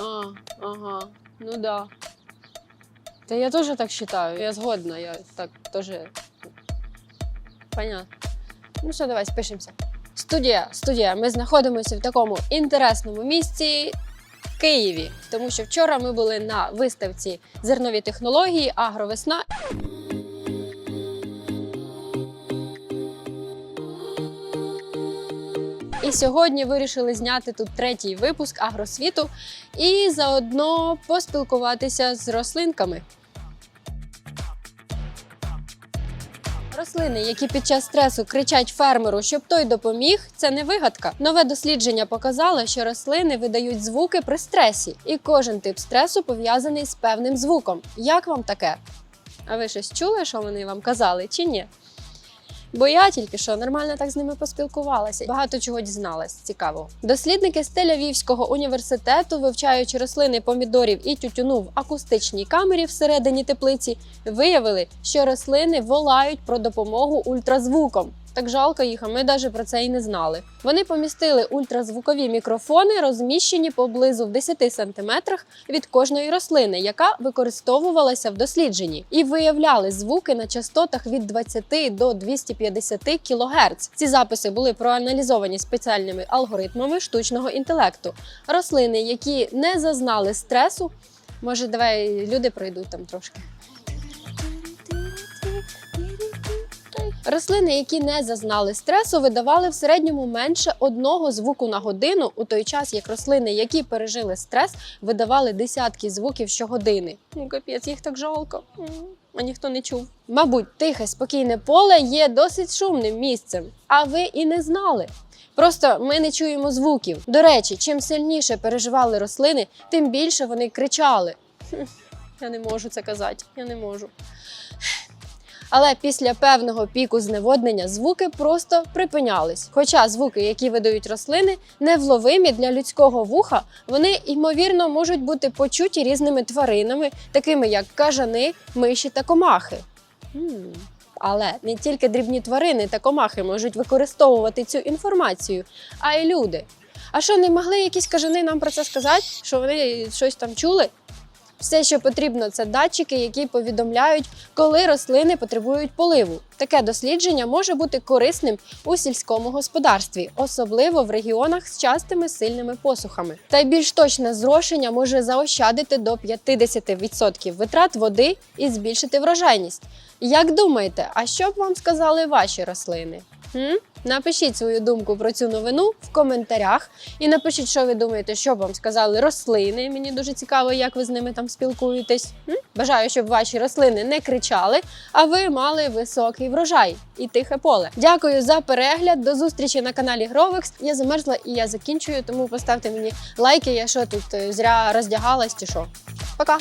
А, ага, ну да. Та я теж так вважаю, я згодна, я так теж. Понятно. Ну що, давай спишемося. Студія, студія. Ми знаходимося в такому інтересному місці Києві, тому що вчора ми були на виставці зернові технології, агровесна. І сьогодні вирішили зняти тут третій випуск агросвіту і заодно поспілкуватися з рослинками. Рослини, які під час стресу кричать фермеру, щоб той допоміг, це не вигадка. Нове дослідження показало, що рослини видають звуки при стресі, і кожен тип стресу пов'язаний з певним звуком. Як вам таке? А ви щось чули, що вони вам казали, чи ні? Бо я тільки що нормально так з ними поспілкувалася, багато чого дізналась. Цікаво. Дослідники з Тель-Авівського університету, вивчаючи рослини помідорів і тютюну в акустичній камері всередині теплиці, виявили, що рослини волають про допомогу ультразвуком. Так жалко їх, а ми навіть про це і не знали. Вони помістили ультразвукові мікрофони, розміщені поблизу в 10 сантиметрах від кожної рослини, яка використовувалася в дослідженні, і виявляли звуки на частотах від 20 до 250 кГц. Ці записи були проаналізовані спеціальними алгоритмами штучного інтелекту. Рослини, які не зазнали стресу, може, давай люди пройдуть там трошки. Рослини, які не зазнали стресу, видавали в середньому менше одного звуку на годину, у той час як рослини, які пережили стрес, видавали десятки звуків щогодини. Ну капець, їх так жалко. А ніхто не чув. Мабуть, тихе, спокійне поле є досить шумним місцем, а ви і не знали. Просто ми не чуємо звуків. До речі, чим сильніше переживали рослини, тим більше вони кричали. Хм, Я не можу це казати, я не можу. Але після певного піку зневоднення звуки просто припинялись. Хоча звуки, які видають рослини, невловимі для людського вуха, вони ймовірно можуть бути почуті різними тваринами, такими як кажани, миші та комахи. Але не тільки дрібні тварини та комахи можуть використовувати цю інформацію, а й люди. А що не могли якісь кажани нам про це сказати? Що вони щось там чули? Все, що потрібно, це датчики, які повідомляють, коли рослини потребують поливу. Таке дослідження може бути корисним у сільському господарстві, особливо в регіонах з частими сильними посухами. Та й більш точне зрошення може заощадити до 50% витрат води і збільшити врожайність. Як думаєте, а що б вам сказали ваші рослини? М? Напишіть свою думку про цю новину в коментарях і напишіть, що ви думаєте, що б вам сказали рослини. Мені дуже цікаво, як ви з ними там спілкуєтесь. Бажаю, щоб ваші рослини не кричали, а ви мали високий врожай і тихе поле. Дякую за перегляд. До зустрічі на каналі Гровекс. Я замерзла і я закінчую, тому поставте мені лайки. Я що тут е, зря роздягалась чи що. Пока!